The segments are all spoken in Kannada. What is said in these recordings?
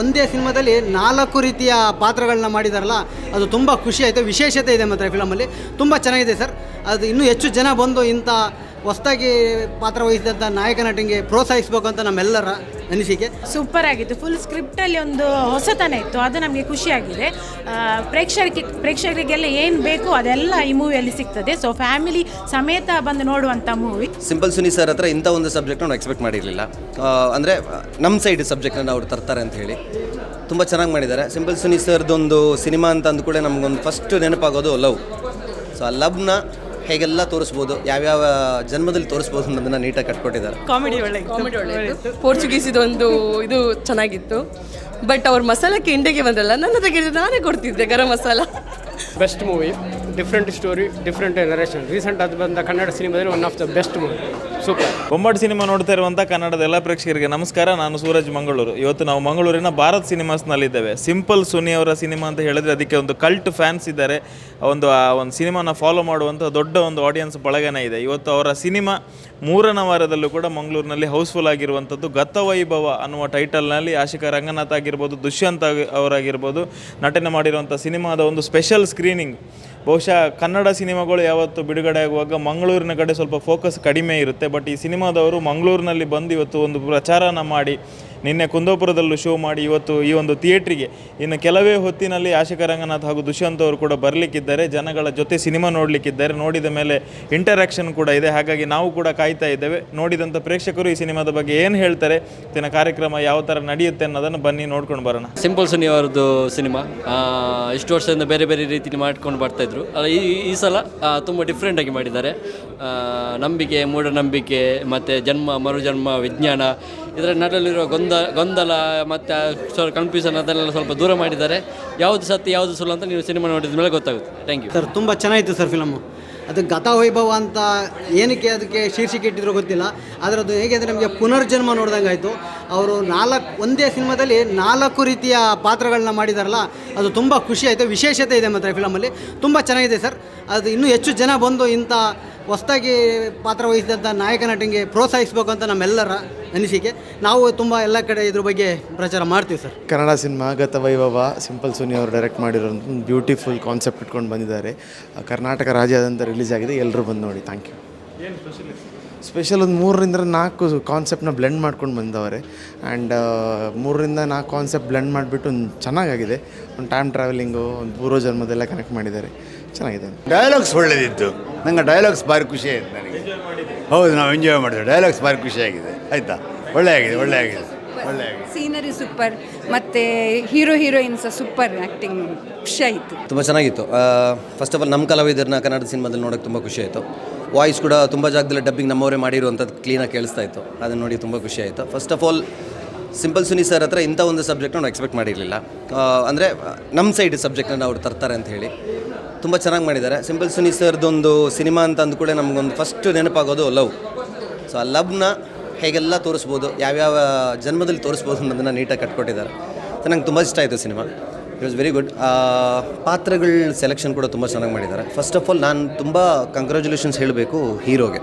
ಒಂದೇ ಸಿನಿಮಾದಲ್ಲಿ ನಾಲ್ಕು ರೀತಿಯ ಪಾತ್ರಗಳನ್ನ ಮಾಡಿದಾರಲ್ಲ, ಅದು ತುಂಬ ಖುಷಿ ಆಯಿತು. ವಿಶೇಷತೆ ಇದೆ ಮಾತ್ರ ಫಿಲಮಲ್ಲಿ ತುಂಬ ಚೆನ್ನಾಗಿದೆ ಸರ್. ಅದು ಇನ್ನೂ ಹೆಚ್ಚು ಜನ ಬಂದು ಇಂಥ ಹೊಸದಾಗಿ ಪಾತ್ರ ವಹಿಸಿದಂಥ ನಾಯಕ ನಟಿಗೆ ಪ್ರೋತ್ಸಾಹಿಸಬೇಕು ಅಂತ ನಮ್ಮೆಲ್ಲರ ಅನಿಸಿಕೆ ಸೂಪರ್ ಆಗಿತ್ತು. ಫುಲ್ ಸ್ಕ್ರಿಪ್ಟಲ್ಲಿ ಒಂದು ಹೊಸತನ ಇತ್ತು. ಅದು ನಮಗೆ ಖುಷಿಯಾಗಿದೆ. ಆಗಿದೆ ಪ್ರೇಕ್ಷಕರಿಗೆ ಪ್ರೇಕ್ಷಕರಿಗೆಲ್ಲ ಏನು ಬೇಕು ಅದೆಲ್ಲ ಈ ಮೂವಿಯಲ್ಲಿ ಸಿಗ್ತದೆ. ಸೊ ಫ್ಯಾಮಿಲಿ ಸಮೇತ ಬಂದು ನೋಡುವಂಥ ಮೂವಿ ಸಿಂಪಲ್ ಸುನಿ ಸರ್ ಹತ್ರ ಇಂಥ ಒಂದು ಸಬ್ಜೆಕ್ಟ್ ನಾವು ಎಕ್ಸ್ಪೆಕ್ಟ್ ಮಾಡಿರಲಿಲ್ಲ. ಅಂದರೆ ನಮ್ಮ ಸೈಡ್ ಸಬ್ಜೆಕ್ಟನ್ನು ಅವ್ರು ತರ್ತಾರೆ ಅಂತ ಹೇಳಿ. ತುಂಬ ಚೆನ್ನಾಗಿ ಮಾಡಿದ್ದಾರೆ. ಸಿಂಪಲ್ ಸುನಿ ಸರ್ದೊಂದು ಸಿನಿಮಾ ಅಂತ ಕೂಡ ನಮಗೊಂದು ಫಸ್ಟ್ ನೆನಪಾಗೋದು ಲವ್ ಸೊ ಆ ಲವ್ನ ಹೇಗೆಲ್ಲ ತೋರಿಸ್ಬೋದು ಯಾವ್ಯಾವ ಜನ್ಮದಲ್ಲಿ ತೋರಿಸ್ಬೋದು ಅನ್ನೋದನ್ನ ನೀಟಾಗಿ ಕಟ್ಕೊಟ್ಟಿದ್ದಾರೆ. ಕಾಮಿಡಿ ಒಳ್ಳೆ ಕಾಮಿಡಿ ಒಳ್ಳೆ ಪೋರ್ಚುಗೀಸ್ ಇದೊಂದು ಇದು ಚೆನ್ನಾಗಿತ್ತು. ಬಟ್ ಅವ್ರ ಮಸಾಲಕ್ಕೆ ಇಂಡಿಯಾಗೆ ಬಂದಲ್ಲ ನನ್ನ ತೆಗೆದು ನಾನೇ ಕೊಡ್ತಿದ್ದೆ garam masala. Best movie different story different narration recent ಅದು ಬಂದ ಕನ್ನಡ ಸಿನಿಮಾದಲ್ಲಿ one of the best movie super Bombat cinema ನೋಡ್ತಾ ಇರುವಂಥ ಕನ್ನಡದ ಎಲ್ಲ ಪ್ರೇಕ್ಷಕರಿಗೆ ನಮಸ್ಕಾರ. ನಾನು ಸೂರಜ್ ಮಂಗಳೂರು. ಇವತ್ತು ನಾವು ಮಂಗಳೂರಿನ ಭಾರತ್ ಸಿನಿಮಾಸ್ನಲ್ಲಿದ್ದೇವೆ ಸಿಂಪಲ್ ಸುನಿ ಅವರ ಸಿನಿಮಾ ಅಂತ ಹೇಳಿದ್ರೆ ಅದಕ್ಕೆ ಒಂದು ಕಲ್ಟ್ ಫ್ಯಾನ್ಸ್ ಇದ್ದಾರೆ. ಒಂದು, ಆ, ಒಂದು ಸಿನಿಮಾನ ಫಾಲೋ ಮಾಡುವಂಥ ದೊಡ್ಡ ಒಂದು ಆಡಿಯನ್ಸ್ ಬಳಗನೇ ಇದೆ. ಇವತ್ತು ಅವರ ಸಿನಿಮಾ ಮೂರನೇ ವಾರದಲ್ಲೂ ಕೂಡ ಮಂಗಳೂರಿನಲ್ಲಿ ಹೌಸ್ಫುಲ್ ಆಗಿರುವಂಥದ್ದು. ಗತವೈಭವ ಅನ್ನುವ ಟೈಟಲ್ನಲ್ಲಿ ಆಶಿಕಾ ರಂಗನಾಥ್ ಆಗಿರ್ಬೋದು, ದುಷ್ಯಂತ್ ಅವರಾಗಿರ್ಬೋದು, ನಟನೆ ಮಾಡಿರುವಂಥ ಸಿನಿಮಾದ ಒಂದು ಸ್ಪೆಷಲ್ ಸ್ಕ್ರೀನಿಂಗ್ ಬಹುಶಃ ಕನ್ನಡ ಸಿನಿಮಾಗಳು ಯಾವತ್ತು ಬಿಡುಗಡೆ ಆಗುವಾಗ ಮಂಗಳೂರಿನ ಕಡೆ ಸ್ವಲ್ಪ ಫೋಕಸ್ ಕಡಿಮೆ ಇರುತ್ತೆ. ಬಟ್ ಈ ಸಿನಿಮಾದವರು ಮಂಗಳೂರಿನಲ್ಲಿ ಬಂದು ಇವತ್ತು ಒಂದು ಪ್ರಚಾರನ ಮಾಡಿ ನಿನ್ನೆ ಕುಂದಾಪುರದಲ್ಲೂ ಶೋ ಮಾಡಿ ಇವತ್ತು ಈ ಒಂದು ಥಿಯೇಟ್ರಿಗೆ. ಇನ್ನು ಕೆಲವೇ ಹೊತ್ತಿನಲ್ಲಿ ಆಶಿಕ ರಂಗನಾಥ್ ಹಾಗೂ ದುಷ್ಯಂತ್ ಅವರು ಕೂಡ ಬರಲಿಕ್ಕಿದ್ದಾರೆ. ಜನಗಳ ಜೊತೆ ಸಿನಿಮಾ ನೋಡಲಿಕ್ಕಿದ್ದಾರೆ. ನೋಡಿದ ಮೇಲೆ ಇಂಟರಾಕ್ಷನ್ ಕೂಡ ಇದೆ. ಹಾಗಾಗಿ ನಾವು ಕೂಡ ಕಾಯ್ತಾ ಇದ್ದೇವೆ. ನೋಡಿದಂಥ ಪ್ರೇಕ್ಷಕರು ಈ ಸಿನಿಮಾದ ಬಗ್ಗೆ ಏನು ಹೇಳ್ತಾರೆ? ಇವತ್ತಿನ ಕಾರ್ಯಕ್ರಮ ಯಾವ ಥರ ನಡೆಯುತ್ತೆ ಅನ್ನೋದನ್ನು ಬನ್ನಿ, ನೋಡ್ಕೊಂಡು ಬರೋಣ. ಸಿಂಪಲ್ ಸುನಿ ಅವರದ್ದು ಸಿನಿಮಾ. ಇಷ್ಟು ವರ್ಷದಿಂದ ಬೇರೆ ಬೇರೆ ರೀತಿಯಲ್ಲಿ ಮಾಡ್ಕೊಂಡು ಬರ್ತಾಯಿದ್ರು ಈ ಈ ಸಲ ತುಂಬ ಡಿಫ್ರೆಂಟಾಗಿ ಮಾಡಿದ್ದಾರೆ. ನಂಬಿಕೆ, ಮೂಢನಂಬಿಕೆ, ಮತ್ತು ಜನ್ಮ, ಮರುಜನ್ಮ, ವಿಜ್ಞಾನ ಇದರ ನಡುವಲ್ಲಿರುವ ಗೊಂದ, ಗೊಂದಲ ಮತ್ತು ಸ್ವಲ್ಪ ಕನ್ಫ್ಯೂಷನ್ ಅದನ್ನೆಲ್ಲ ಸ್ವಲ್ಪ ದೂರ ಮಾಡಿದ್ದಾರೆ. ಯಾವುದು ಸತ್ಯ, ಯಾವುದು ಸುಳ್ಳು ಅಂತ ನೀವು ಸಿನಿಮಾ ನೋಡಿದ ಮೇಲೆ ಗೊತ್ತಾಗುತ್ತೆ. ಥ್ಯಾಂಕ್ ಯು ಸರ್, ತುಂಬ ಚೆನ್ನಾಗಿತ್ತು ಸರ್ ಫಿಲಮು ಅದು ಗತವೈಭವ ಅಂತ ಏನಕ್ಕೆ ಅದಕ್ಕೆ ಶೀರ್ಷಿಕೆ ಇಟ್ಟಿದ್ರು ಗೊತ್ತಿಲ್ಲ. ಆದರೆ ಅದು ಹೇಗೆ ಅಂದರೆ ನಮಗೆ ಪುನರ್ಜನ್ಮ ನೋಡ್ದಂಗೆ ಆಯಿತು ಅವರು ನಾಲ್ಕು ಒಂದೇ ಸಿನಿಮಾದಲ್ಲಿ ನಾಲ್ಕು ರೀತಿಯ ಪಾತ್ರಗಳನ್ನ ಮಾಡಿದಾರಲ್ಲ ಅದು ತುಂಬ ಖುಷಿ ಆಯಿತು. ವಿಶೇಷತೆ ಇದೆ ಮಾತ್ರ ಫಿಲಮಲ್ಲಿ. ತುಂಬ ಚೆನ್ನಾಗಿದೆ ಸರ್. ಅದು ಇನ್ನೂ ಹೆಚ್ಚು ಜನ ಬಂದು ಇಂಥ ಹೊಸದಾಗಿ ಪಾತ್ರ ವಹಿಸಿದಂಥ ನಾಯಕ ನಟಿಗೆ ಪ್ರೋತ್ಸಾಹಿಸಬೇಕು ಅಂತ ನಮ್ಮೆಲ್ಲರ ಅನಿಸಿಕೆ. ನಾವು ತುಂಬ ಎಲ್ಲ ಕಡೆ ಇದ್ರ ಬಗ್ಗೆ ಪ್ರಚಾರ ಮಾಡ್ತೀವಿ ಸರ್. ಕನ್ನಡ ಸಿನಿಮಾ ಗತ ವೈಭವ ಸಿಂಪಲ್ ಸುನಿ ಅವರು ಡೈರೆಕ್ಟ್ ಮಾಡಿರೋ ಒಂದು ಬ್ಯೂಟಿಫುಲ್ ಕಾನ್ಸೆಪ್ಟ್ ಇಟ್ಕೊಂಡು ಬಂದಿದ್ದಾರೆ. ಕರ್ನಾಟಕ ರಾಜ್ಯದಂತ ರಿಲೀಸ್ ಆಗಿದೆ. ಎಲ್ಲರೂ ಬಂದು ನೋಡಿ. ಥ್ಯಾಂಕ್ ಯು ಸ್ಪೆಷಲ್ ಒಂದು ಮೂರರಿಂದ ನಾಲ್ಕು ಕಾನ್ಸೆಪ್ಟ್ನ ಬ್ಲೆಂಡ್ ಮಾಡ್ಕೊಂಡು ಬಂದವರೆ. ಆ್ಯಂಡ್ ಮೂರರಿಂದ ನಾಲ್ಕು ಕಾನ್ಸೆಪ್ಟ್ ಬ್ಲೆಂಡ್ ಮಾಡಿಬಿಟ್ಟು ಒಂದು ಚೆನ್ನಾಗಾಗಿದೆ. ಒಂದು ಟೈಮ್ ಟ್ರಾವೆಲಿಂಗು ಒಂದು ಪೂರ್ವ ಜನ್ಮದೆಲ್ಲ ಕನೆಕ್ಟ್ ಮಾಡಿದ್ದಾರೆ. ಚೆನ್ನಾಗಿದೆ ಡೈಲಾಗ್ಸ್ ಒಳ್ಳೆಯದಿತ್ತು ನಂಗೆ ಡೈಲಾಗ್ಸ್ ಭಾರಿ ಖುಷಿ ಆಯಿತು ನನಗೆ. ಹೌದು ನಾವು ಎಂಜಾಯ್ ಮಾಡಿದ್ವಿ. ಡೈಲಾಗ್ಸ್ ಭಾರಿ ಖುಷಿಯಾಗಿದೆ ಆಯಿತಾ? ಒಳ್ಳೆ ಆಗಿದೆ ಒಳ್ಳೆ ಆಗಿದೆ. ಒಳ್ಳೆ ಆಗಿದೆ. ಸೀನರಿ ಸೂಪರ್ ಮತ್ತು ಹೀರೋ ಹೀರೋಯಿನ್ಸ್ ಸೂಪರ್ ಆ್ಯಕ್ಟಿಂಗ್ ಖುಷಿ ಆಯಿತು ತುಂಬ ಚೆನ್ನಾಗಿತ್ತು. ಫಸ್ಟ್ ಆಫ್ ಆಲ್ ನಮ್ಮ ಕಲಾವಿದರನ್ನ ಕನ್ನಡ ಸಿನಿಮಾದಲ್ಲಿ ನೋಡೋಕೆ ತುಂಬ ಖುಷಿ ಆಯಿತು. ವಾಯ್ಸ್ ಕೂಡ ತುಂಬ ಜಾಗದಲ್ಲಿ ಡಬ್ಬಿಂಗ್ ನಮ್ಮವರೇ ಮಾಡಿರುವಂಥದ್ದು ಕ್ಲೀನಾಗಿ ಕೇಳಿಸ್ತಾ ಇತ್ತು. ಅದನ್ನು ನೋಡಿ ತುಂಬ ಖುಷಿ ಆಯಿತು. First of all simple Suni sir ಹತ್ರ ಇಂಥ ಒಂದು ಸಬ್ಜೆಕ್ಟ್ ನಾವು ಎಕ್ಸ್ಪೆಕ್ಟ್ ಮಾಡಿರಲಿಲ್ಲ. ಅಂದರೆ ನಮ್ಮ ಸೈಡ್ ಸಬ್ಜೆಕ್ಟನ್ನು ಅವ್ರು ತರ್ತಾರೆ ಅಂತ ಹೇಳಿ. ತುಂಬ ಚೆನ್ನಾಗಿ ಮಾಡಿದ್ದಾರೆ. ಸಿಂಪಲ್ ಸುನಿ ಸರ್ದೊಂದು ಸಿನಿಮಾ ಅಂತ ಅಂದ್ಕೊಳ್ಳೆ ನಮಗೊಂದು ಫಸ್ಟ್ ನೆನಪಾಗೋದು ಲವ್ ಸೊ ಆ ಲವ್ನ ಹೇಗೆಲ್ಲ ತೋರಿಸ್ಬೋದು, ಯಾವ್ಯಾವ ಜನ್ಮದಲ್ಲಿ ತೋರಿಸ್ಬೋದು ಅನ್ನೋದನ್ನು ನೀಟಾಗಿ ಕಟ್ಕೊಟ್ಟಿದ್ದಾರೆ. ಸೊ ನಂಗೆ ತುಂಬ ಇಷ್ಟ ಆಯಿತು cinema. It was very good ಪಾತ್ರಗಳ ಸೆಲೆಕ್ಷನ್ ಕೂಡ ತುಂಬ ಚೆನ್ನಾಗಿ ಮಾಡಿದ್ದಾರೆ. ಫಸ್ಟ್ ಆಫ್ ಆಲ್ ನಾನು ತುಂಬ ಕಂಗ್ರ್ಯಾಚುಲೇಷನ್ಸ್ ಹೇಳಬೇಕು ಹೀರೋಗೆ.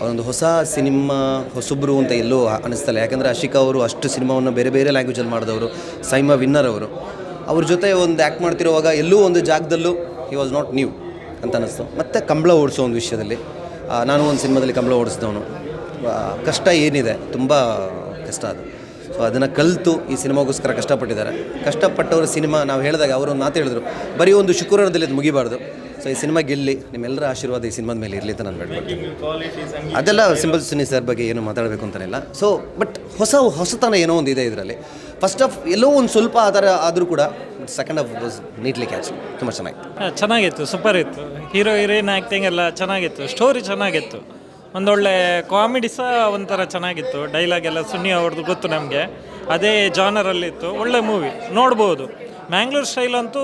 ಅವರೊಂದು ಹೊಸ ಸಿನಿಮಾ, ಹೊಸಬ್ರು ಅಂತ ಎಲ್ಲೂ ಅನಿಸ್ತಲ್ಲ. ಯಾಕಂದರೆ ಅಶಿಕಾ ಅವರು ಅಷ್ಟು ಸಿನಿಮಾವನ್ನು ಬೇರೆ ಬೇರೆ ಲ್ಯಾಂಗ್ವೇಜಲ್ಲಿ ಮಾಡಿದವರು, ಸೈಮಾ ವಿನ್ನರ್ ಅವರು. ಅವ್ರ ಜೊತೆ ಒಂದು ಆ್ಯಕ್ಟ್ ಮಾಡ್ತಿರುವಾಗ ಎಲ್ಲೂ ಒಂದು ಜಾಗದಲ್ಲೂ ಹಿ ವಾಸ್ ನಾಟ್ ನ್ಯೂ ಅಂತ ಅನ್ನಿಸ್ತು ಮತ್ತು ಕಂಬಳ ಓಡಿಸೋ ಒಂದು ವಿಷಯದಲ್ಲಿ. ನಾನು ಒಂದು ಸಿನಿಮಾದಲ್ಲಿ ಕಂಬಳ ಓಡಿಸಿದವನು. ಕಷ್ಟ ಏನಿದೆ? ತುಂಬ ಕಷ್ಟ ಅದು. ಸೊ ಅದನ್ನು ಕಲಿತು ಈ ಸಿನಿಮಾಗೋಸ್ಕರ ಕಷ್ಟಪಟ್ಟಿದ್ದಾರೆ. ಕಷ್ಟಪಟ್ಟವರು ಸಿನಿಮಾ ನಾವು ಹೇಳಿದಾಗ ಅವರು ಒಂದು ಮಾತು ಹೇಳಿದ್ರು. ಬರೀ ಒಂದು ಶುಕ್ರವಾರದಲ್ಲಿ ಅದು ಮುಗಿಬಾರ್ದು. ಸೊ ಈ ಸಿನಿಮಾ ಗೆಲ್ಲಿ ನಿಮ್ಮೆಲ್ಲರ ಆಶೀರ್ವಾದ ಈ ಸಿನಿಮಾದ ಮೇಲೆ ಇರಲಿ ಅಂತ ನಾನು ಬೇಡ್ಕೊಳ್ತೀನಿ ಅದೆಲ್ಲ ಸಿಂಪಲ್ ಸುನಿ ಸರ್ ಬಗ್ಗೆ ಏನು ಮಾತಾಡಬೇಕು ಅಂತಲಿಲ್ಲ ಸೊ ಬಟ್ ಹೊಸ ಹೊಸತನ ಏನೋ ಒಂದು ಇದೆ ಇದರಲ್ಲಿ. ಫಸ್ಟ್ ಆಫ್ ಎಲ್ಲೋ ಒಂದು ಸ್ವಲ್ಪ ಆಧಾರ ಥರ ಆದರೂ ಕೂಡ second half was neatly catch ತುಂಬ ಚೆನ್ನಾಗಿತ್ತು. ಚೆನ್ನಾಗಿತ್ತು. ಸೂಪರ್ ಇತ್ತು. ಹೀರೋ ಹೀರೋಯಿನ್ ಆ್ಯಕ್ಟಿಂಗ್ ಎಲ್ಲ ಚೆನ್ನಾಗಿತ್ತು. ಸ್ಟೋರಿ ಚೆನ್ನಾಗಿತ್ತು. ಒಂದೊಳ್ಳೆ ಕಾಮಿಡಿ ಸಹ ಒಂಥರ ಚೆನ್ನಾಗಿತ್ತು. ಡೈಲಾಗ್ ಎಲ್ಲ ಸುನ್ನಿ ಅವ್ರದ್ದು ಗೊತ್ತು ನಮಗೆ. ಅದೇ ಜಾನರಲ್ಲಿತ್ತು ಒಳ್ಳೆ ಮೂವಿ ನೋಡ್ಬೋದು. ಮ್ಯಾಂಗ್ಳೂರ್ ಸ್ಟೈಲ್ ಅಂತೂ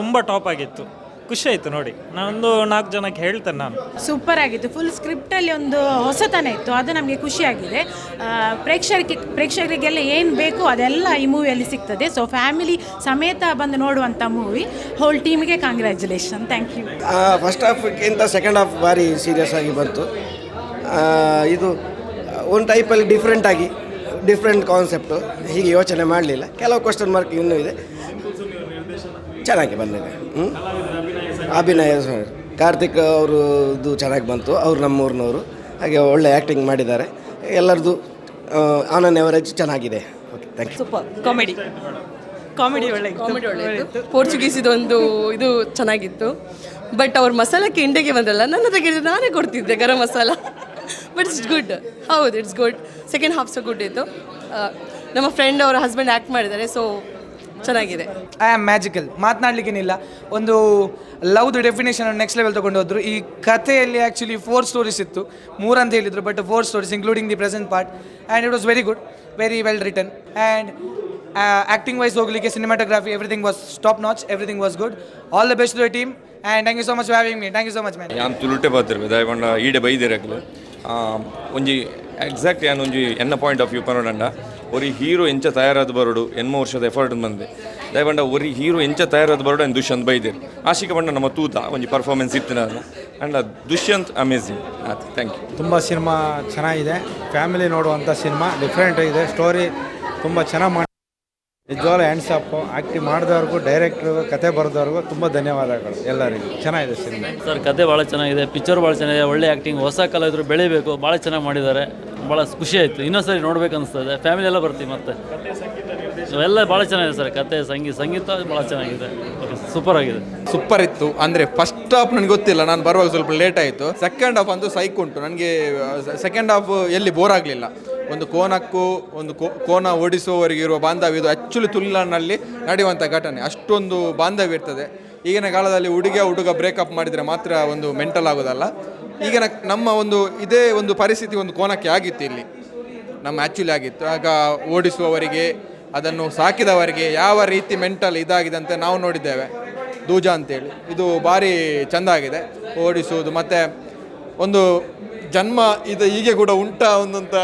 ತುಂಬ ಟಾಪ್ ಆಗಿತ್ತು. ಖುಷಿ ಆಯಿತು ನೋಡಿ. ನಾನೊಂದು ನಾಲ್ಕು ಜನಕ್ಕೆ ಹೇಳ್ತೇನೆ ನಾನು. ಸೂಪರ್ ಆಗಿತ್ತು. ಫುಲ್ ಸ್ಕ್ರಿಪ್ಟಲ್ಲಿ ಒಂದು ಹೊಸತನ ಇತ್ತು. ಅದು ನಮಗೆ ಖುಷಿಯಾಗಿದೆ ಪ್ರೇಕ್ಷಕರಿಗೆ ಪ್ರೇಕ್ಷಕರಿಗೆಲ್ಲ ಏನು ಬೇಕೋ ಅದೆಲ್ಲ ಈ ಮೂವಿಯಲ್ಲಿ ಸಿಗ್ತದೆ. ಸೊ ಫ್ಯಾಮಿಲಿ ಸಮೇತ ಬಂದು ನೋಡುವಂಥ ಮೂವಿ ಹೋಲ್ ಟೀಮ್ಗೆ ಕಾಂಗ್ರ್ಯಾಚುಲೇಷನ್ ಥ್ಯಾಂಕ್ ಯು ಫಸ್ಟ್ ಹಾಫ್ಗಿಂತ ಸೆಕೆಂಡ್ ಹಾಫ್ ಭಾರಿ ಸೀರಿಯಸ್ ಆಗಿ ಬಂತು. ಇದು ಒಂದು ಟೈಪಲ್ಲಿ ಡಿಫ್ರೆಂಟಾಗಿ ಡಿಫ್ರೆಂಟ್ ಕಾನ್ಸೆಪ್ಟು ಹೀಗೆ ಯೋಚನೆ ಮಾಡಲಿಲ್ಲ. ಕೆಲವು ಕ್ವಶನ್ ಮಾರ್ಕ್ ಇನ್ನೂ ಇದೆ. ಚೆನ್ನಾಗಿ ಬಂದಿದೆ. ಹ್ಞೂ ಅಭಿನಯ ಕಾರ್ತಿಕ್ ಅವರು ಇದು ಚೆನ್ನಾಗಿ ಬಂತು. ಅವರು ನಮ್ಮೂರಿನವರು. ಹಾಗೆ ಒಳ್ಳೆ ಆ್ಯಕ್ಟಿಂಗ್ ಮಾಡಿದ್ದಾರೆ. ಎಲ್ಲರದು ಆನ್ ಆನ್ ಎವರೇಜ್ ಚೆನ್ನಾಗಿದೆ. Okay thank you super comedy comedy ಒಳ್ಳೆ ಕಾಮಿಡಿ ಒಳ್ಳೆ ಪೋರ್ಚುಗೀಸ್ ಇದೊಂದು ಇದು ಚೆನ್ನಾಗಿತ್ತು. ಬಟ್ ಅವ್ರ ಮಸಾಲಕ್ಕೆ ಇಂಡಿಯಾಗೆ ಬಂದಲ್ಲ. ನನ್ನ ತೆಗೆದು ನಾನೇ ಕೊಡ್ತಿದ್ದೆ garam masala. But it's good ಹೌದು it's good second half so good ಇತ್ತು. ನಮ್ಮ ಫ್ರೆಂಡ್ ಅವರ ಹಸ್ಬೆಂಡ್ ಆ್ಯಕ್ಟ್ ಮಾಡಿದ್ದಾರೆ ಸೊ ಚೆನ್ನಾಗಿದೆ. ಐ ಆಮ್ ಮ್ಯಾಜಿಕಲ್ ಮಾತನಾಡ್ಲಿಕ್ಕೇನಿಲ್ಲ. ಒಂದು ಲವ್ ಲವ್ದು ಡೆಫಿನೇಷನ್ ನೆಕ್ಸ್ಟ್ ಲೆವೆಲ್ ತೊಗೊಂಡು ಹೋದ್ರು. ಈ ಕಥೆಯಲ್ಲಿ ಆ್ಯಕ್ಚುಲಿ ಫೋರ್ ಸ್ಟೋರೀಸ್ ಇತ್ತು. ಮೂರು ಅಂತ ಹೇಳಿದ್ರು but four stories including the present part and it was very good very well written and acting wise ಹೋಗಲಿಕ್ಕೆ cinematography everything was top notch everything was good all the best to the team and thank you so much for having me thank you so much ma'am ಯಾನ್ ದಯವಂಡ ಈಡೆ ಬೈದಿರಕ್ಲು ಒಂಜಿ ಎಕ್ಸಾಕ್ಟ್ ಯಾನ್ ಒಂಜಿ ಎನ್ನ ಪಾಯಿಂಟ್ ಆಫ್ ವ್ಯೂ ಪನೋಡಂಡ ಒರಿ ಹೀರೋ ಎಂಚ ತಯಾರಾದ ಬರೋಡು, ಎನ್ಮ ವರ್ಷದ ಎಫರ್ಟ್ ಬಂದೆ ದಯವಂಡ ಒರಿ ಹೀರೋ ಎಂಚ ತಯಾರಾದ ಬರೋಡು ಅಂಡ್ ದುಷ್ಯಂತ್ ಬೈದಿರ್. ಆಶಿಕ ಬಂಡ ನಮ್ಮ ತೂತ, ಒಂಜಿ ಪರ್ಫಾರ್ಮೆನ್ಸ್ ಇತ್ತಿನ ಅಂಡ್ ದುಷ್ಯಂತ್ ಅಮೇಝಿಂಗ್ ಆಯ್ತು ಥ್ಯಾಂಕ್ ಯು ತುಂಬ ಸಿನಿಮಾ ಚೆನ್ನಾಗಿದೆ. ಫ್ಯಾಮಿಲಿ ನೋಡುವಂಥ ಸಿನಿಮಾ ಡಿಫ್ರೆಂಟ್ ಇದೆ. ಸ್ಟೋರಿ ತುಂಬ ಚೆನ್ನಾಗಿ ಮಾಡಿ ನಿಜವಾಗ್ಲೂ ಹ್ಯಾಂಡ್ಸ್ ಅಪ್ ಆಕ್ಟಿಂಗ್ ಮಾಡಿದವ್ರಿಗೂ ಡೈರೆಕ್ಟ್ರಿಗೂ ಕತೆ ಬರೆದವ್ರಿಗೂ ತುಂಬ ಧನ್ಯವಾದಗಳು ಎಲ್ಲರಿಗೂ. ಚೆನ್ನಾಗಿದೆ ಸಿನಿಮಾ. ಸರ್ ಕತೆ ಭಾಳ ಚೆನ್ನಾಗಿದೆ ಪಿಕ್ಚರ್ ಭಾಳ ಚೆನ್ನಾಗಿದೆ ಒಳ್ಳೆ ಆ್ಯಕ್ಟಿಂಗ್ ಹೊಸ ಕಲಾವಿದರು ಬೆಳಿಬೇಕು ಭಾಳ ಚೆನ್ನಾಗಿ ಮಾಡಿದ್ದಾರೆ. ಭಾಳ ಖುಷಿ ಆಯಿತು. ಇನ್ನೊಂದು ಸರಿ ನೋಡ್ಬೇಕು ಅನಿಸ್ತದೆ. ಫ್ಯಾಮಿಲಿ ಎಲ್ಲ ಬರ್ತೀವಿ ಮತ್ತೆ. ಎಲ್ಲ ಭಾಳ ಚೆನ್ನಾಗಿದೆ ಸರ್ ಕತೆ ಸಂಗೀತ ಸಂಗೀತ ಭಾಳ ಚೆನ್ನಾಗಿದೆ. ಸೂಪರ್ ಆಗಿದೆ. ಸೂಪರ್ ಇತ್ತು. ಅಂದರೆ ಫಸ್ಟ್ ಹಾಫ್ ನನಗೆ ಗೊತ್ತಿಲ್ಲ. ನಾನು ಬರುವಾಗ ಸ್ವಲ್ಪ ಲೇಟ್ ಆಯಿತು. ಸೆಕೆಂಡ್ ಹಾಫ್ ಅಂತೂ ಸೈಕ್ ಉಂಟು. ನನಗೆ ಸೆಕೆಂಡ್ ಹಾಫ್ ಎಲ್ಲಿ ಬೋರ್ ಆಗಲಿಲ್ಲ. ಒಂದು ಕೋನಕ್ಕೂ, ಒಂದು ಕೋನ ಓಡಿಸುವವರಿಗಿರುವ ಬಾಂಧವ್ಯ ಇದು ಆ್ಯಕ್ಚುಲಿ ತುಳುನಾಡಿನಲ್ಲಿ ನಡೆಯುವಂಥ ಘಟನೆ. ಅಷ್ಟೊಂದು ಬಾಂಧವ್ಯ ಇರ್ತದೆ. ಈಗಿನ ಕಾಲದಲ್ಲಿ ಹುಡುಗ ಹುಡುಗ ಬ್ರೇಕಪ್ ಮಾಡಿದರೆ ಮಾತ್ರ ಒಂದು ಮೆಂಟಲ್ ಆಗೋದಲ್ಲ. ಈಗಿನ ನಮ್ಮ ಒಂದು, ಇದೇ ಒಂದು ಪರಿಸ್ಥಿತಿ ಒಂದು ಕೋನಕ್ಕೆ ಆಗಿತ್ತು ಇಲ್ಲಿ. ನಮ್ಮ ಆ್ಯಕ್ಚುಲಿ ಆಗಿತ್ತು. ಆಗ ಓಡಿಸುವವರಿಗೆ, ಅದನ್ನು ಸಾಕಿದವರಿಗೆ ಯಾವ ರೀತಿ ಮೆಂಟಲ್ ಇದಾಗಿದೆ ಅಂತ ನಾವು ನೋಡಿದ್ದೇವೆ. ದೂಜ ಅಂತೇಳಿ. ಇದು ಭಾರಿ ಚೆಂದ ಆಗಿದೆ. ಓಡಿಸುವುದು. ಮತ್ತು ಒಂದು ಜನ್ಮ ಇದು ಹೀಗೆ ಕೂಡ ಉಂಟಾ ಒಂದಂತ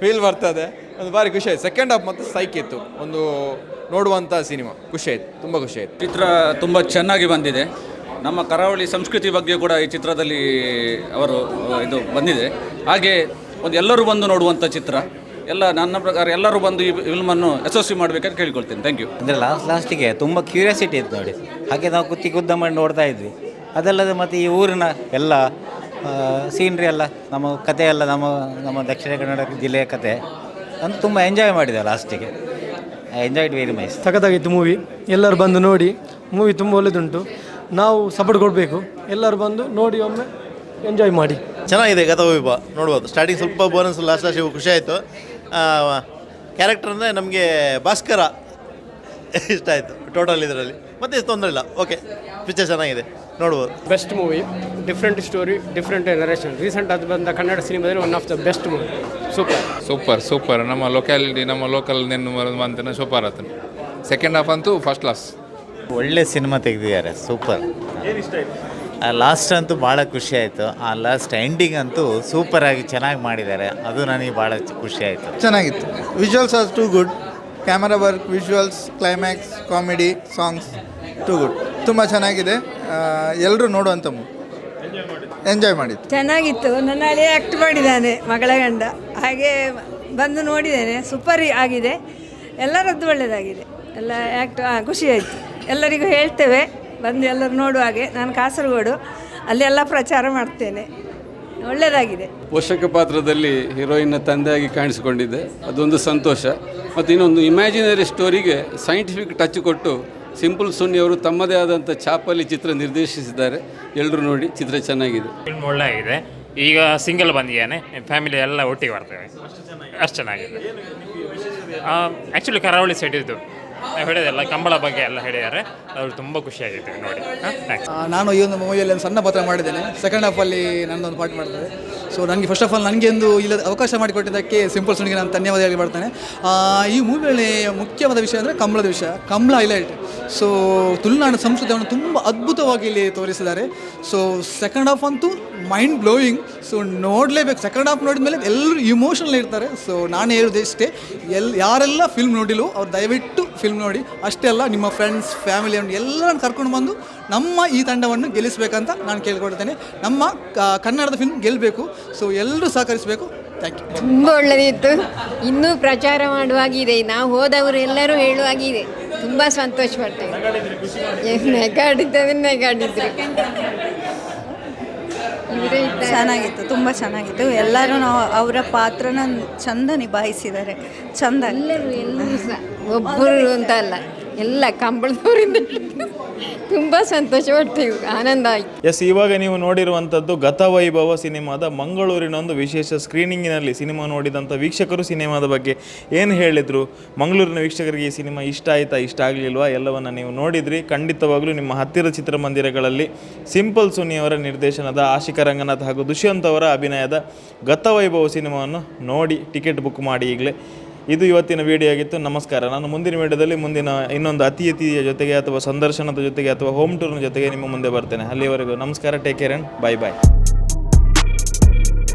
ಫೀಲ್ ಬರ್ತದೆ. ಒಂದು ಭಾರಿ ಖುಷಿ ಆಯ್ತು. ಸೆಕೆಂಡ್ ಹಾಫ್ ಮತ್ತು ಸೈಕ್ ಇತ್ತು. ಒಂದು ನೋಡುವಂಥ ಸಿನಿಮಾ ಖುಷಿ ಆಯ್ತು. ತುಂಬ ಖುಷಿ ಆಯ್ತು. ಚಿತ್ರ ತುಂಬ ಚೆನ್ನಾಗಿ ಬಂದಿದೆ. ನಮ್ಮ ಕರಾವಳಿ ಸಂಸ್ಕೃತಿ ಬಗ್ಗೆ ಕೂಡ ಈ ಚಿತ್ರದಲ್ಲಿ ಅವರು ಇದು ಬಂದಿದೆ. ಹಾಗೆ ಒಂದು ಎಲ್ಲರೂ ಬಂದು ನೋಡುವಂಥ ಚಿತ್ರ. ಎಲ್ಲ ನನ್ನ ಪ್ರಕಾರ ಎಲ್ಲರೂ ಬಂದು ಈ ಫಿಲ್ಮನ್ನು ಯಶಸ್ವಿ ಮಾಡಬೇಕಂತ ಕೇಳಿಕೊಳ್ತೇನೆ. ಥ್ಯಾಂಕ್ ಯು ಅಂದರೆ ಲಾಸ್ಟ್ ಲಾಸ್ಟಿಗೆ ತುಂಬ ಕ್ಯೂರಿಯಾಸಿಟಿ ಇತ್ತು ನೋಡಿ. ಹಾಗೆ ನಾವು ಕುತ್ತಿ ಕುದ್ದ ಮಾಡಿ ನೋಡ್ತಾ ಇದ್ವಿ. ಅದಲ್ಲದೆ ಮತ್ತು ಈ ಊರಿನ ಎಲ್ಲ ಸೀನ್ರಿ ಎಲ್ಲ ನಮ್ಮ ಕತೆ ಎಲ್ಲ ನಮ್ಮ ನಮ್ಮ ದಕ್ಷಿಣ ಕನ್ನಡ ಜಿಲ್ಲೆಯ ಕತೆ ಅಂತ ತುಂಬ ಎಂಜಾಯ್ ಮಾಡಿದೆ ಲಾಸ್ಟಿಗೆ ಎಂಜಾಯ್ಡ್ ವೆರಿ ಮೈಸ್ ಸಖತ್ತಾಗಿತ್ತು ಮೂವಿ ಎಲ್ಲರೂ ಬಂದು ನೋಡಿ. ಮೂವಿ ತುಂಬ ಒಳ್ಳೆದುಂಟು. ನಾವು ಸಪೋರ್ಟ್ ಕೊಡಬೇಕು. ಎಲ್ಲರೂ ಬಂದು ನೋಡಿ ಒಮ್ಮೆ ಎಂಜಾಯ್ ಮಾಡಿ. ಚೆನ್ನಾಗಿದೆ ಗತವೈಭವ ನೋಡ್ಬೋದು. ಸ್ಟಾರ್ಟಿಂಗ್ ಸ್ವಲ್ಪ ಬೋನಸ್ ಲಾಸ್ಟ್ ಲಾಸ್ಟ್ ಖುಷಿ ಆಯಿತು. ಕ್ಯಾರೆಕ್ಟರ್ ಅಂದರೆ ನಮಗೆ ಭಾಸ್ಕರ. ಇಷ್ಟ ಆಯಿತು. ಟೋಟಲ್ ಇದರಲ್ಲಿ. ಮತ್ತೆ ತೊಂದರೆ ಇಲ್ಲ. ಓಕೆ ಪಿಕ್ಚರ್ ಚೆನ್ನಾಗಿದೆ. ನೋಡ್ಬೋದು. Best movie different story different narration recent ಅದು ಬಂದ ಕನ್ನಡ ಸಿನಿಮಾದಲ್ಲಿ one of the best movie super super super ನಮ್ಮ ಲೊಕ್ಯಾಲಿಟಿ ನಮ್ಮ ಲೋಕಲ್ ನೆನ್ನು ಮಂತನ ಸೂಪರ್ ಆತನು. ಸೆಕೆಂಡ್ ಹಾಫ್ ಅಂತೂ ಫಸ್ಟ್ ಕ್ಲಾಸ್ ಒಳ್ಳೆ ಸಿನಿಮಾ ತೆಗೆದಿದ್ದಾರೆ ಸೂಪರ್ ಆ ಲಾಸ್ಟ್ ಅಂತೂ ಭಾಳ ಖುಷಿ ಆಯಿತು. ಆ ಲಾಸ್ಟ್ ಎಂಡಿಂಗ್ ಅಂತೂ ಸೂಪರಾಗಿ ಚೆನ್ನಾಗಿ ಮಾಡಿದ್ದಾರೆ. ಅದು ನನಗೆ ಭಾಳ ಖುಷಿ ಆಯಿತು. ಚೆನ್ನಾಗಿತ್ತು. Visuals are too good camera work visuals climax comedy songs too good ತುಂಬ ಚೆನ್ನಾಗಿದೆ. ಎಲ್ಲರೂ ನೋಡುವಂಥ ಮೂವಿ ಎಂಜಾಯ್ ಮಾಡಿದ್ದು. ಚೆನ್ನಾಗಿತ್ತು. ನನ್ನ ಅಳಿಯ ಆ್ಯಕ್ಟ್ ಮಾಡಿದ್ದಾನೆ ಮಗಳ ಗಂಡ. ಹಾಗೆ ಬಂದು ನೋಡಿದ್ದೇನೆ. ಸೂಪರ್ ಆಗಿದೆ. ಎಲ್ಲರದ್ದು ಒಳ್ಳೆಯದಾಗಿದೆ ಎಲ್ಲ ಆ್ಯಕ್ಟ್ ಖುಷಿ ಆಯಿತು. ಎಲ್ಲರಿಗೂ ಹೇಳ್ತೇವೆ. ಬಂದು ಎಲ್ಲರೂ ನೋಡುವ ಹಾಗೆ. ನಾನು ಕಾಸರಗೋಡು. ಅಲ್ಲೆಲ್ಲ ಪ್ರಚಾರ ಮಾಡ್ತೇನೆ. ಒಳ್ಳೆಯದಾಗಿದೆ ಪೋಷಕ ಪಾತ್ರದಲ್ಲಿ ಹೀರೋಯಿನ್ನ ತಂದೆಯಾಗಿ ಕಾಣಿಸಿಕೊಂಡಿದ್ದೆ. ಅದೊಂದು ಸಂತೋಷ. ಮತ್ತು ಇನ್ನೊಂದು ಇಮ್ಯಾಜಿನರಿ ಸ್ಟೋರಿಗೆ ಸೈಂಟಿಫಿಕ್ ಟಚ್ ಕೊಟ್ಟು ಸಿಂಪಲ್ ಸುನ್ನಿ ಅವರು ತಮ್ಮದೇ ಆದಂಥ ಛಾಪಲ್ಲಿ ಚಿತ್ರ ನಿರ್ದೇಶಿಸಿದ್ದಾರೆ. ಎಲ್ಲರೂ ನೋಡಿ ಚಿತ್ರ ಚೆನ್ನಾಗಿದೆ. ಫಿಲ್ಮ್ ಒಳ್ಳೆಯಾಗಿದೆ. ಈಗ ಸಿಂಗಲ್ ಬಂದಿದ್ದಾನೆ. ಫ್ಯಾಮಿಲಿ ಎಲ್ಲ ಒಟ್ಟಿಗೆ ಬರ್ತೇವೆ. ಅಷ್ಟು ಚೆನ್ನಾಗಿದೆ. ಆ್ಯಕ್ಚುಲಿ ಕರಾವಳಿ ಸೈಡ್ ಇದ್ದು. ಹೇಳಿದೆಲ್ಲ ಕಂಬಳ ಬಗ್ಗೆ ಎಲ್ಲ ಹೇಳಿದ್ದಾರೆ. ಅದ್ರಲ್ಲಿ ತುಂಬ ಖುಷಿಯಾಗಿತ್ತು ನೋಡಿ. ನಾನು ಈ ಒಂದು ಮೂವಿಯಲ್ಲಿ ಒಂದು ಸಣ್ಣ ಪಾತ್ರ ಮಾಡಿದ್ದೇನೆ. ಸೆಕೆಂಡ್ ಹಾಫಲ್ಲಿ ನನ್ನೊಂದು ಪಾರ್ಟ್ ಮಾಡ್ತಾರೆ. ಸೊ ನನಗೆ ಫಸ್ಟ್ ಆಫ್ ಆಲ್ ನನಗೆ ಒಂದು ಇಲ್ಲ ಅವಕಾಶ ಮಾಡಿಕೊಟ್ಟಿದ್ದಕ್ಕೆ ಸಿಂಪಲ್ ಸುನಿಗೆ ನಾನು ಧನ್ಯವಾದ ಹೇಳಿ ಆ, ಈ ಮೂವಿಯಲ್ಲಿ ಮುಖ್ಯವಾದ ವಿಷಯ ಅಂದರೆ ಕಂಬಳದ ವಿಷಯ ಕಂಬಳ ಹೈಲೈಟ್ ಸೊ ತುಳುನಾಡು ಸಂಸ್ಕೃತಿಯನ್ನು ತುಂಬ ಅದ್ಭುತವಾಗಿ ಇಲ್ಲಿ ತೋರಿಸಿದ್ದಾರೆ. ಸೊ ಸೆಕೆಂಡ್ ಹಾಫ್ ಅಂತೂ ಮೈಂಡ್ ಬ್ಲೋಯಿಂಗ್ ಸೊ ನೋಡಲೇಬೇಕು. ಸೆಕೆಂಡ್ ಹಾಫ್ ನೋಡಿದ ಮೇಲೆ ಎಲ್ಲರೂ ಇಮೋಷನಲ್ ಇರ್ತಾರೆ. ಸೊ ನಾನು ಹೇಳೋದು ಇಷ್ಟೇ. ಎಲ್ ಯಾರೆಲ್ಲ ಫಿಲ್ಮ್ ನೋಡಿಲ್ಲೋ ಅವ್ರು ದಯವಿಟ್ಟು ಫಿಲ್ಮ್ ನೋಡಿ ಅಷ್ಟೇ ಅಲ್ಲ ನಿಮ್ಮ ಫ್ರೆಂಡ್ಸ್ ಫ್ಯಾಮಿಲಿ ಎಲ್ಲರನ್ನು ಕರ್ಕೊಂಡು ಬಂದು ನಮ್ಮ ಈ ತಂಡವನ್ನು ಗೆಲ್ಲಿಸಬೇಕಂತ ನಾನು ಕೇಳ್ಕೊಡ್ತೇನೆ ನಮ್ಮ ಕನ್ನಡದ ಫಿಲ್ಮ್ ಗೆಲ್ಲಬೇಕು ಸೊ ಎಲ್ಲರೂ ಸಹಕರಿಸಬೇಕು. ಥ್ಯಾಂಕ್ ಯು ತುಂಬ ಒಳ್ಳೆಯದಿತ್ತು ಇನ್ನೂ ಪ್ರಚಾರ ಮಾಡುವಾಗಿದೆ ನಾವು ಹೋದವರು ಎಲ್ಲರೂ ಹೇಳುವಾಗಿದೆ ತುಂಬ ಸಂತೋಷ ಪಡ್ತೇವೆ ನೆಗಾಡಿದ್ದವೆ ನೆಗಾಡಿದ್ರು. ಚೆನ್ನಾಗಿತ್ತು ತುಂಬ ಚೆನ್ನಾಗಿತ್ತು. ಎಲ್ಲರೂ ನಾವು ಅವರ ಪಾತ್ರನ ಚಂದ ನಿಭಾಯಿಸಿದ್ದಾರೆ. ಚಂದ. ಎಲ್ಲರೂ ಎಲ್ಲರೂ ಸಹ ಒಬ್ಬರು ಅಂತ ಅಲ್ಲ. ಎಲ್ಲ ಕಂಬಳದವರಿಂದ ತುಂಬ ಸಂತೋಷ ಪಡ್ತೇವೆ. ಆನಂದ ಆಯ್ತು. ಎಸ್, ಇವಾಗ ನೀವು ನೋಡಿರುವಂಥದ್ದು ಗತವೈಭವ ಸಿನಿಮಾದ ಮಂಗಳೂರಿನ ಒಂದು ವಿಶೇಷ ಸ್ಕ್ರೀನಿಂಗಿನಲ್ಲಿ ಸಿನಿಮಾ ನೋಡಿದಂಥ ವೀಕ್ಷಕರು ಸಿನಿಮಾದ ಬಗ್ಗೆ ಏನು ಹೇಳಿದರು? ಮಂಗಳೂರಿನ ವೀಕ್ಷಕರಿಗೆ ಈ ಸಿನಿಮಾ ಇಷ್ಟ ಆಯಿತಾ, ಇಷ್ಟ ಆಗಲಿಲ್ವಾ? ಎಲ್ಲವನ್ನು ನೀವು ನೋಡಿದ್ರಿ. ಖಂಡಿತವಾಗ್ಲೂ ನಿಮ್ಮ ಹತ್ತಿರ ಚಿತ್ರಮಂದಿರಗಳಲ್ಲಿ ಸಿಂಪಲ್ ಸುನಿಯವರ ನಿರ್ದೇಶನದ ಆಶಿಕ ರಂಗನಾಥ್ ಹಾಗೂ ದುಷ್ಯಂತ್ ಅವರ ಅಭಿನಯದ ಗತವೈಭವ ಸಿನಿಮಾವನ್ನು ನೋಡಿ ಟಿಕೆಟ್ ಬುಕ್ ಮಾಡಿ ಈಗಲೇ. ಇದು ಇವತ್ತಿನ ವಿಡಿಯೋ ಆಗಿತ್ತು. ನಮಸ್ಕಾರ. ನಾನು ಮುಂದಿನ ವಿಡಿಯೋದಲ್ಲಿ ಮುಂದಿನ ಇನ್ನೊಂದು ಅತಿ ಅತಿಯ ಜೊತೆಗೆ ಅಥವಾ ಸಂದರ್ಶನದ ಜೊತೆಗೆ ಅಥವಾ ಹೋಮ್ ಟೂರ್ನ ಜೊತೆಗೆ ನಿಮ್ಮ ಮುಂದೆ ಬರ್ತೇನೆ. ಅಲ್ಲಿವರೆಗೂ ನಮಸ್ಕಾರ. Take care and bye bye